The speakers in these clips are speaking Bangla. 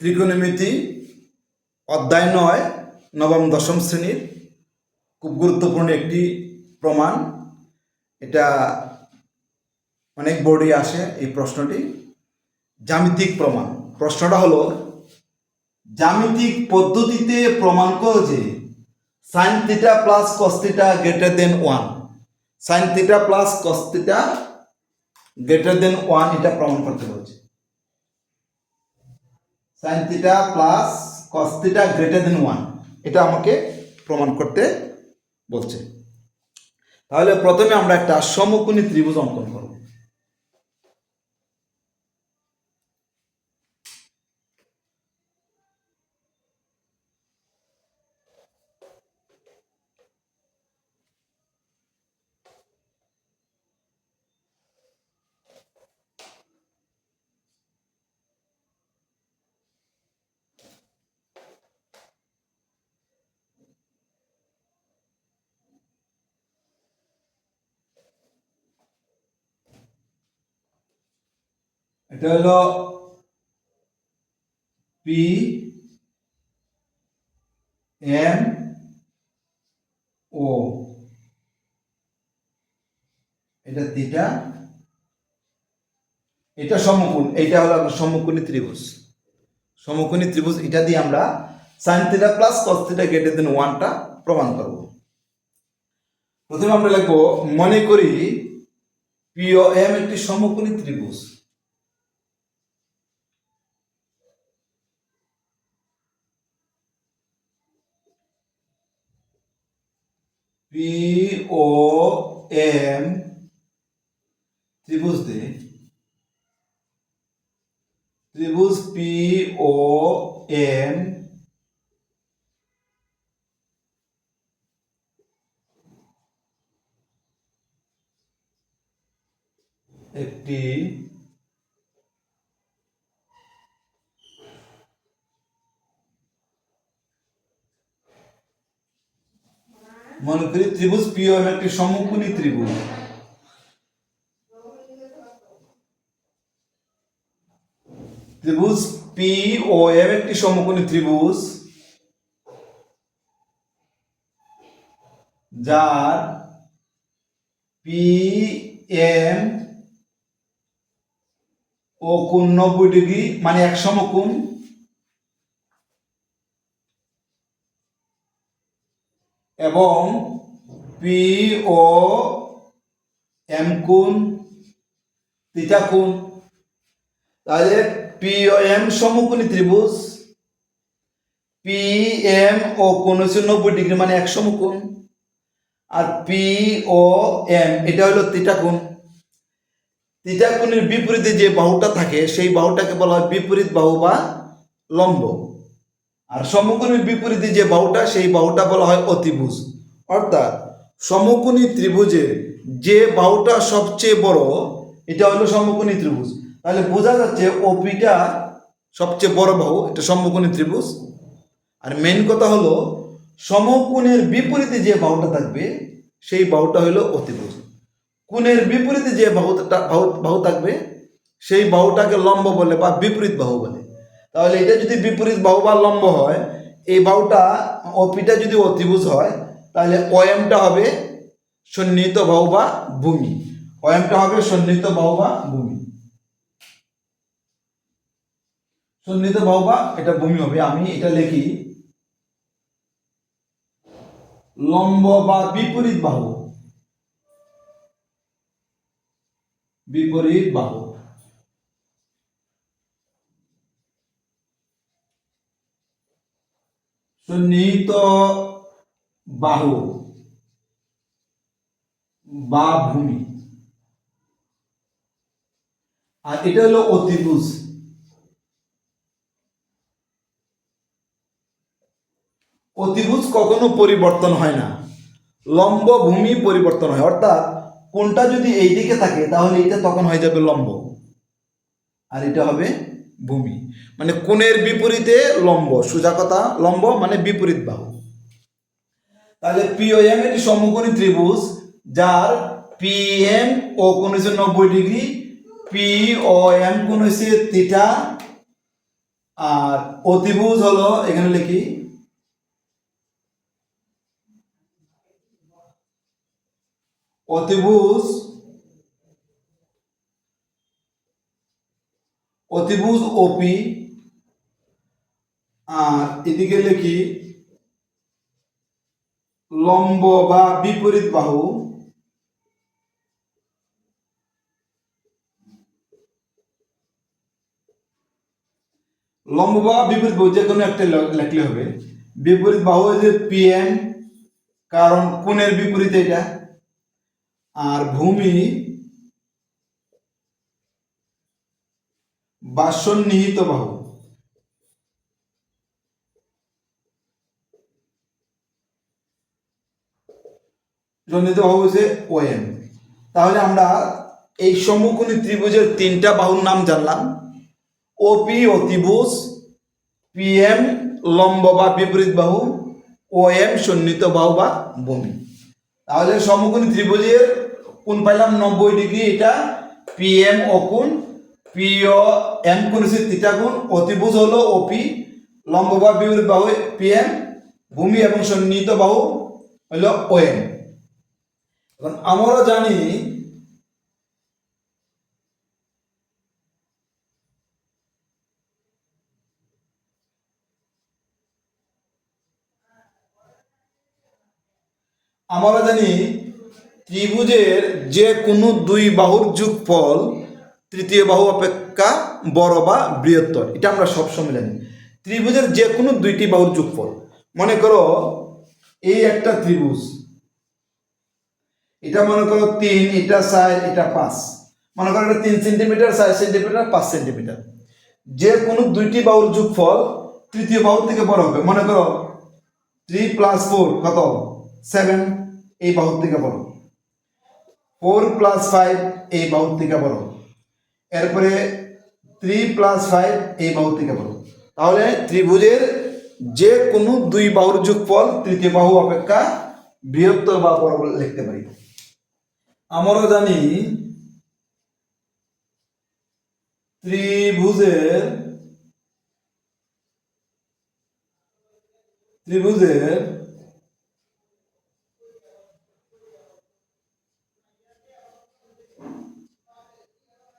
ত্রিকোণমিতি অধ্যায় নয়, নবম, দশম শ্রেণির খুব গুরুত্বপূর্ণ একটি প্রমাণ। এটা অনেক বোর্ডে আসে এই প্রশ্নটি। জ্যামিতিক প্রমাণ। প্রশ্নটা হলো, জ্যামিতিক পদ্ধতিতে প্রমাণ করো যে sine theta plus cos theta greater than one sine theta plus cos theta greater than one এটা প্রমাণ করতে বলছে। Sine theta plus cos theta greater than one এটা আমাকে প্রমাণ করতে বলছে। তাহলে প্রথমে আমরা একটা সমকোণী ত্রিভুজ অঙ্কন করব। এটা হলো পি এম ও এটা থিটা এটা সমকোণ এটা হলো আপনার সমকোণী ত্রিভুজ। সমকোণী ত্রিভুজ, এটা দিয়ে আমরা sine theta plus cos theta greater than ওয়ানটা প্রমাণ করব। প্রথমে আমরা লিখব, মনে করি পিও এম একটি সমকোণী ত্রিভুজ। পি ও এম ত্রিভুজ দে ত্রিভুজ পি ও এম একটি মনে করি ত্রিভুজ পি ও এম একটি সমকোণী ত্রিভুজ। ত্রিভুজ পি ও এম একটি সমকোণী ত্রিভুজ, যার পি এম ও কোণ নব্বই ডিগ্রি মানে এক সমকোণ। এবং পি ও এম কোণ, থিটা কোণ। তাহলে পি ও এম সমকোণী ত্রিভুজ পি এম ও কোণ হচ্ছে নব্বই ডিগ্রি মানে এক সমকোণ। আর পি ও এম এটা হলো থিটা কোণ। থিটা কোণের বিপরীতে যে বাহুটা থাকে, সেই বাহুটাকে বলা হয় বিপরীত বাহু বা লম্ব। আর সমকোণীর বিপরীতে যে বাহুটা, সেই বাহুটা বলা হয় অতিভুজ। অর্থাৎ সমকোণী ত্রিভুজের যে বাহুটা সবচেয়ে বড়, এটা হলো সমকোণী ত্রিভুজ। তাহলে বোঝা যাচ্ছে ওপিটা সবচেয়ে বড় বাহু, এটা সমকোণী ত্রিভুজ। আর মেন কথা হলো, সমকোণের বিপরীতে যে বাহুটা থাকবে, সেই বাহুটা হলো অতিভুজ। কোণের বিপরীতে যে বাহুটা, বাহু বাহু থাকবে, সেই বাহুটাকে লম্ব বলে বা বিপরীত বাহু বলে। তাহলে এটা যদি বিপরীত বাহু বা লম্ব হয়, এই বাহুটা অপিটা যদি অতিভুজ হয়, তাহলে ওএমটা হবে সন্নিহিত বাহু বা ভূমি। ওএমটা হবে সন্নিহিত বাহু বা ভূমি। সন্নিহিত বাহু বা এটা ভূমি হবে। আমি এটা লিখি। লম্ব বা বিপরীত বাহু। বিপরীত বাহু। সন্নিহিত বাহু, বা ভূমি। আর এটা হলো অতিভুজ। অতিভুজ কখনো পরিবর্তন হয় না। লম্ব ভূমি পরিবর্তন হয়। অর্থাৎ কোনটা যদি এইদিকে থাকে, তাহলে এটা তখন হয়ে যাবে লম্ব। আর এটা হবে ভূমি। মানে কোণের বিপরীতে লম্ব, সোজা কথা, লম্ব মানে বিপরীত বাহু। তাহলে পিওএম এটি সমকোণী ত্রিভুজ, যার পি এম ও কোণ হচ্ছে নব্বই ডিগ্রি পি ও এম কোণ হচ্ছে থিটা আর অতিভুজ হলো এখানে লিখি অতিভুজ অতিভুজ ওপি আর এদিকে লিখি, লম্ব বা বিপরীত বাহু, লম্ব বা বিপরীত বাহু যে কোনো একটা লিখলে হবে। বিপরীত বাহু যে পিএম কারণ কোণের বিপরীতে এটা। আর ভূমি বাসন নিহিত বাহু জনিত বাহু হচ্ছে ওএম তাহলে আমরা এই সমকোণী ত্রিভুজের তিনটা বাহুর নাম জানলাম। ওপি অতিভুজ পিএম লম্ব বা বিপরীত বাহু ও এম সন্নিহিত বাহু বা ভূমি। তাহলে সমকোণী ত্রিভুজের কোণ পাইলাম নব্বই ডিগ্রি, এটা পিএম অকুণ পিও এম কোণ হচ্ছে থিটা কোণ অতিভুজ হলো ওপি লম্ব বা বিপরীত বাহু পিএম, ভূমি এবং সন্নিহিত বাহু হলো ওএম। এখন আমরা জানি আমরা জানি ত্রিভুজের যে কোনো দুই বাহুর যোগফল তৃতীয় বাহু অপেক্ষা বড় বা বৃহত্তর। এটা আমরা সবসময় জানি। ত্রিভুজের যে কোনো দুইটি বাহুর যোগফল। মনে করো, এই একটা ত্রিভুজ। এটা মনে করো তিন, এটা চার, এটা পাঁচ। মনে করো এটা তিন সেন্টিমিটার, চার সেন্টিমিটার পাঁচ সেন্টিমিটার। যে কোনো দুইটি বাহুর যোগফল তৃতীয় বাহুর থেকে বড় হবে। মনে করো থ্রি প্লাস ফোর কত? সেভেন এই বাহুর থেকে বড়। ফোর প্লাস ফাইভ এই বাহুর থেকে বড়। এরপরে থ্রি প্লাস ফাইভ এই বাহু থেকে বড় তাহলে ত্রিভুজের যে কোনো দুই বাহুর যোগফল তৃতীয় বাহু অপেক্ষা বৃহত্তর বা বড় লিখতে পারি। আমরা জানি ত্রিভুজের ত্রিভুজের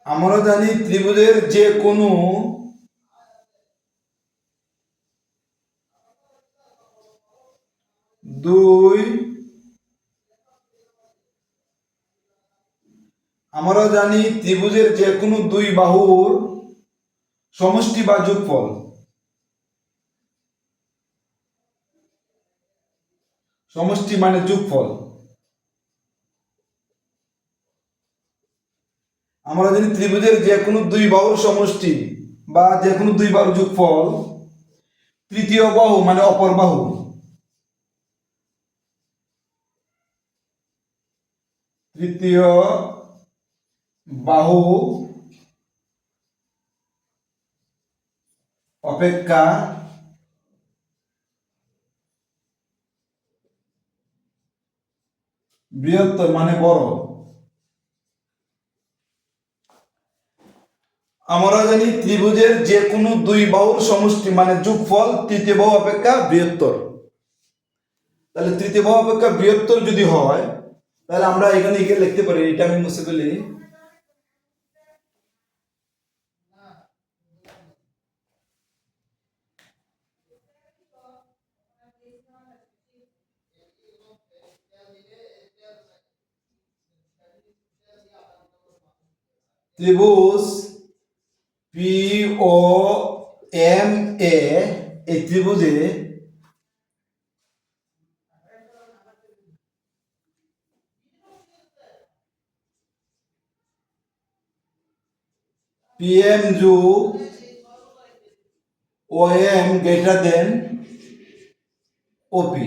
আমরা জানি ত্রিভুজের যে কোনো দুই, আমরা জানি ত্রিভুজের যে কোনো দুই বাহুর সমষ্টি বা যোগফল। সমষ্টি মানে যোগফল। আমরা জানি ত্রিভুজের যে কোনো দুই বাহুর সমষ্টি বা যে কোনো দুই বাহুর যোগফল, তৃতীয় বাহু মানে অপর বাহু। তৃতীয় বাহু অপেক্ষা বৃহত্তর মানে বড়। আমরা জানি ত্রিভুজের যে কোনো দুই বাহুর সমষ্টি মানে যোগফল, তৃতীয় বাহু অপেক্ষা বৃহত্তর। তাহলে তৃতীয় বাহু অপেক্ষা বৃহত্তর যদি হয়, তাহলে আমরা এখানে এগিয়ে লিখতে পারি, এটা আমি মুছে ফেলি। ত্রিভুজ পি ও এম এ এই ত্রিভুজে পিএম জু O M greater than OP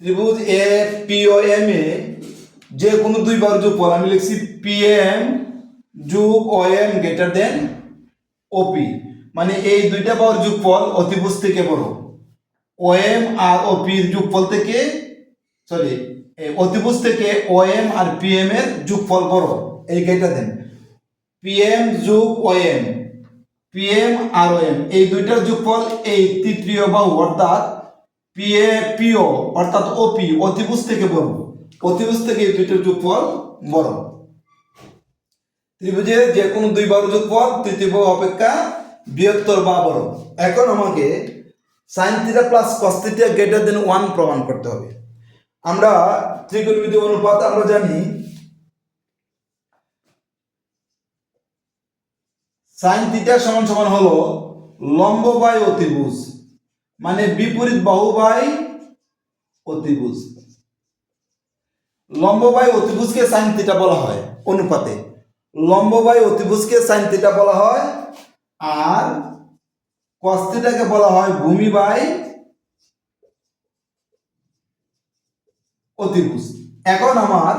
ত্রিভুজ A P O M A যে কোনো দুই বার যোগফল আমি লিখছি পি এম যোগ ও, এম গ্রেটার দেন ওপি মানে এই দুইটা বার যোগফল অতিভুজ থেকে বড়। ও এম আর ওপির যোগফল থেকে সরি অতিভুজ থেকে ও এম আর পি এম এর যোগফল বড়, এই গেটা দেন পি এম যোগ ও এম পিএম আর ও এম এই দুইটার যোগফল এই তৃতীয় বাহু অর্থাৎ পিএ পিও অর্থাৎ ওপি অতিভুজ থেকে বড়। অতিভুজ থেকে এই দুইটার যোগফল বড়। ত্রিভুজের যে কোনো দুই বাহুর যোগফল, তৃতীয় বাহু অপেক্ষা বৃহত্তর বা বড় এখন আমাকে sine theta plus cos theta greater than one প্রমাণ করতে হবে। আমরা ত্রিকোণমিতি অনুপাত আমরা জানি সাইন থিটা সমান সমান হলো লম্ব বাই অতিভুজ মানে বিপরীত বাহু বাই অতিভুজ। লম্ব বাই অতিভুজকে সাইন থিটা বলা হয় অনুপাতে। লম্ব বাই অতিভুজকে সাইন থিটা বলা হয়, আর কস থিটাকে বলা হয় ভূমি বাই অতিভুজ। এখন আমার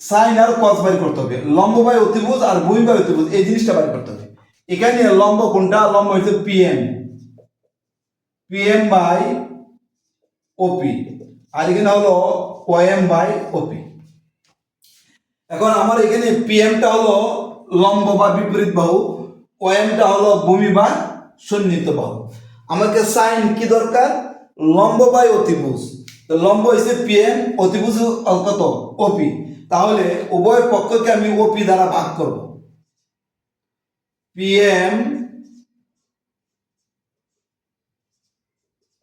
সাইন আর কস বাই করতে হবে লম্ব বাই অতিভুজ আর ভূমি বাই অতিভুজ, এই জিনিসটা বাই করতে হবে। এখানে লম্ব কোনটা? লম্ব হচ্ছে পিএম পিএম বাই ওপি আর এখানে হলো ওএম বাই ওপি এখন আমার এখানে পিএমটা হলো লম্ব বা বিপরীত বাহু ওএমটা হলো ভূমি বা সন্নিহিত বাহু। আমাকে সাইন কি দরকার? লম্ব বাই অতিভুজ। লম্ব হচ্ছে পিএম অতিভুজ কত? ওপি তাহলে উভয় পক্ষকে আমি ওপি দ্বারা ভাগ করব। পিএম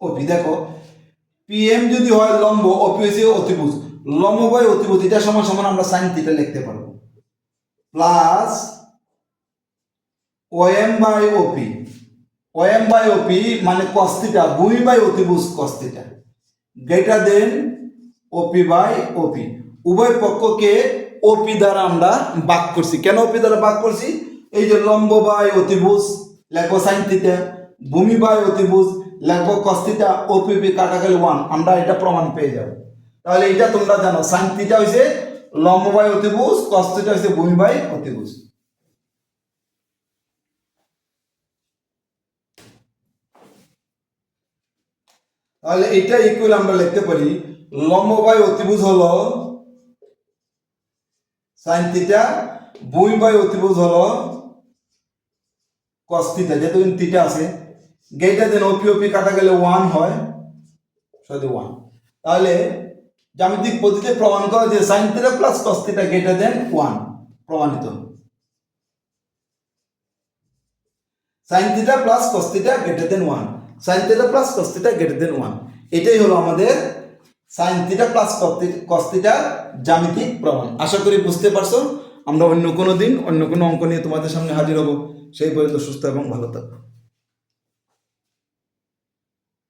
ওপি দেখো। পিএম যদি হয় লম্ব ওপি হয়েছে অতিভুজ। লম্ব বাই অতিভুজ এটা সমান সমান আমরা সাইন থিটা লিখতে পারব। Plus OM by OP OM by OP মানে কস থিটা ভূমি বাই অতিভুজ cos theta greater than OP by OP উভয় পক্ষকে ওপি দ্বারা আমরা ভাগ করছি। কেন ওপি দ্বারা ভাগ করছি? এই যে লম্ব বাই অতিভুজ, লেখো সাইন থিটা ভূমি বাই অতিভুজ, লেখো কস থিটা ওপি পি কাটা ওয়ান আমরা এটা প্রমাণ পেয়ে যাব। তাহলে এটা তোমরা জানো সাইন থিটা হইছে লম্ব বাই অতিভুজ কস থিটা হইছে ভূমি বাই অতিভুজ। তাহলে এটা ইকুয়াল আমরা লিখতে পারি লম্ব বাই অতিভুজ হলো সাইন থিটা ভূমি বাই অতিভুজ হলো কস থিটা যেহেতু থিটা আছে। গেইটা দেন ওপি ওপি কাটা গেলে ওয়ান হয় শুধু ওয়ান তাহলে জ্যামিতিক পদ্ধতিতে প্রমাণ করা যে sine theta plus cos theta greater than one প্রমাণিত। Sine theta plus cos theta greater than one sine theta plus cos theta greater than one এটাই হলো আমাদের sine theta plus cos theta জ্যামিতিক প্রমাণ। আশা করি বুঝতে পারছ, আমরা অন্য কোনো দিন অন্য কোনো অঙ্ক নিয়ে তোমাদের সামনে হাজির হব। সেই পর্যন্ত সুস্থ এবং ভালো থাকো।